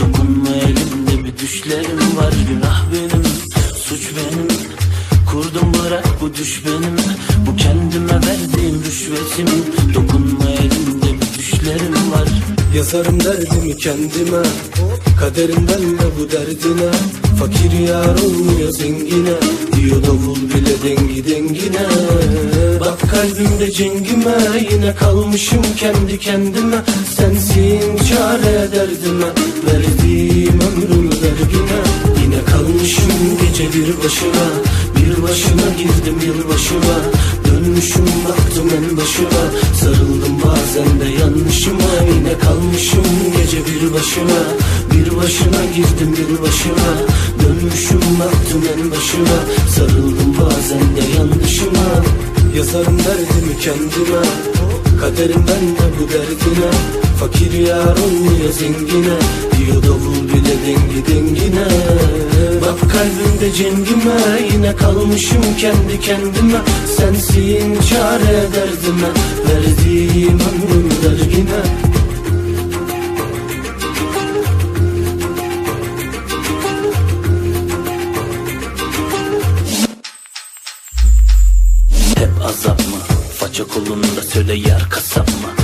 Dokunma elimde bir düşlerim var. Günah benim, suç benim. Kurdum bırak bu düş benim. Bu kendime verdiğim rüşvetim. Dokunma elimde bir düşlerim var. Yazarım derdimi kendime. Kaderimden de bu derdine. Fakir yar olmuyor zengine. Diyor davul bile dengi dengine. Bak kalbimde cengime Yine kalmışım kendi kendime. Sensin çare derdime Verdiğim ömrümü vergine Yine kalmışım gece bir başına Bir başına girdim yılbaşına Dönmüşüm baktım en başına Sarıldım bazen de yanlışıma Yine kalmışım gece bir başına. Bir başına girdim yılbaşına Dönmüşüm baktım en başına. Sarıldım bazen de yanlışıma. Yazarım derdimi kendime. Kaderimden de bu derdine Fakir yar olmuyor zengine Diyor davul bile dengi dengine Bak kalbimde cengime Yine kalmışım kendi kendime Sensin çare derdime Verdiğim ömrüm dergine Hep azap mı? Faça kolunda söyle yar kasap mı?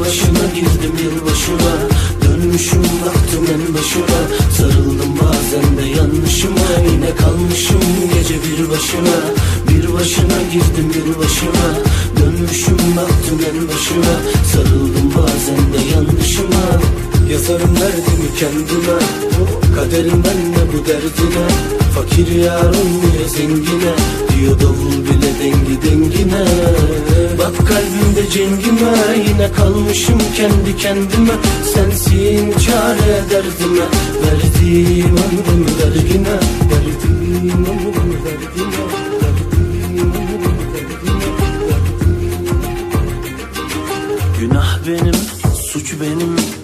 başına girdim yılbaşına. Dönmüşüm baktım en başına. Sarıldım bazen de yanlışıma. Yine kalmışım gece bir başına. Bir başına girdim yılbaşına. Dönmüşüm baktım en başına. Sarıldım bazen de yanlışıma. Yazarım derdimi kendime Kaderimden de bu derdine. Fakir yar olmuyor zengine. Diyor davul bile dengi dengine. Bak kalbimde cengime. Yine kalmışım kendi kendime. Sensin çare derdime. Verdiğim ömrümü vergine Verdiğim ömrümü vergine Günah benim, suç benim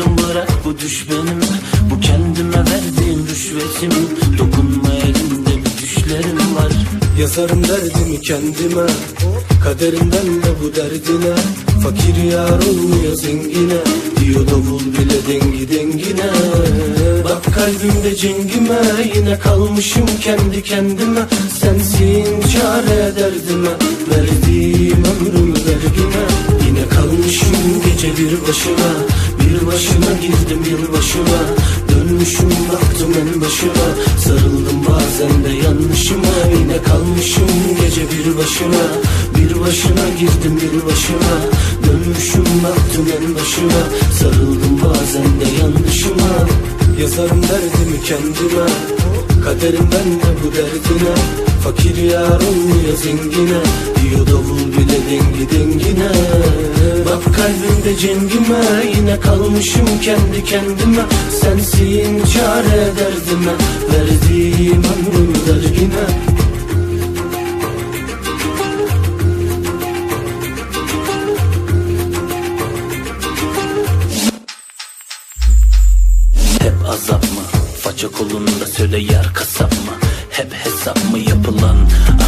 Kurdum bırak bu düş benim. Bu kendime verdiğim rüşvetim. Dokunma elimde bir düşlerim var. Yazarım derdimi kendime. Kaderimden de bu derdine. Fakir yar olmuyor zengine. Diyor davul bile dengi dengine. Bak kalbimde cengime. Yine kalmışım kendi kendime. Sensin çare derdime. Verdiğim ömrümü vergine. Yine kalmışım gece bir başına Bir başına girdim yılbaşına. Dönmüşüm baktım en başına. Sarıldım bazen de yanlışıma. Yine kalmışım gece bir başına. Bir başına girdim yılbaşına. Dönmüşüm baktım en başına. Sarıldım bazen de yanlışıma. Yazarım derdimi kendime. Kaderimden de bu derdine. Fakir yar olmuyor zengine. Diyor davul bile dengi dengine Bak kalbimde cengime Yine kalmışım kendi kendime Sensin çare derdime Verdiğim ömrümü vergine Hep azap mı? Faça kolunda söyle yar kasap mı? Hep hesap mı yapılan?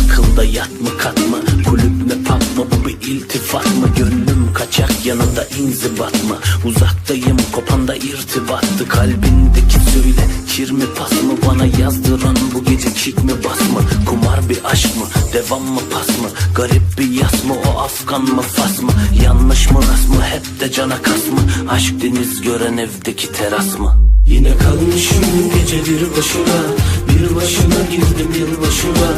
Akılda yat mı kat mı? Kulüp mü pub mı? Bu bir iltifat mı Gönlüm kaçak yanında inzibat mı Uzaktayım kopanda irtibattı. Kalbindeki söyle kir mi pas mı Bana yazdıran bu gece kick mi bas mı? Kumar bir aşk mı devam mı pas mı? Garip bir yas mı o Afgan mı fas mı? Yanlış mı rast mı hep de cana kas mı? Aşk deniz gören evdeki teras mı? Yine kalmışım gece bir başına. Bir başına girdim yılbaşına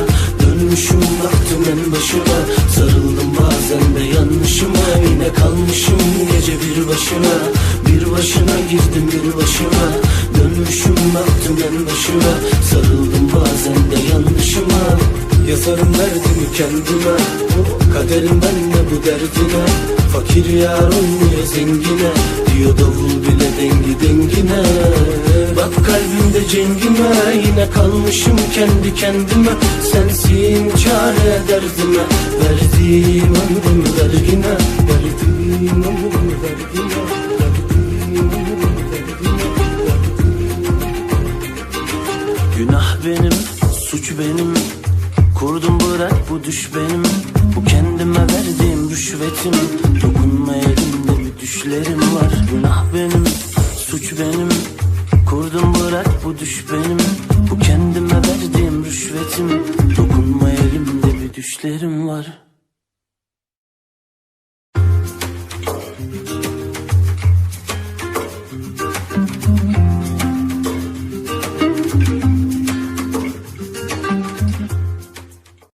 Dönmüşüm baktım en başına Sarıldım bazen de yanlışıma Yine kalmışım gece bir başına. Bir başına girdim yılbaşına Dönmüşüm baktım en başına. Sarıldım bazen de yanlışıma Yazarım derdimi kendime. Kaderimden de bu derdine. Fakir yar olmuyor zengine. Diyor davul bile dengi dengine kalbimde cengime Yine kalmışım kendi kendime. Sensin çare derdime Verdiğim ömrümü vergine Verdiğim ömrümü vergine Günah benim, suç benim. Kurdum bırak bu düş benim. Bu kendime verdiğim rüşvetim. Dokunma elimde bir düşlerim var. Günah benim, Kurdum bırak bu düş benim. Bu kendime verdiğim rüşvetim. Dokunma elimde bir düşlerim var.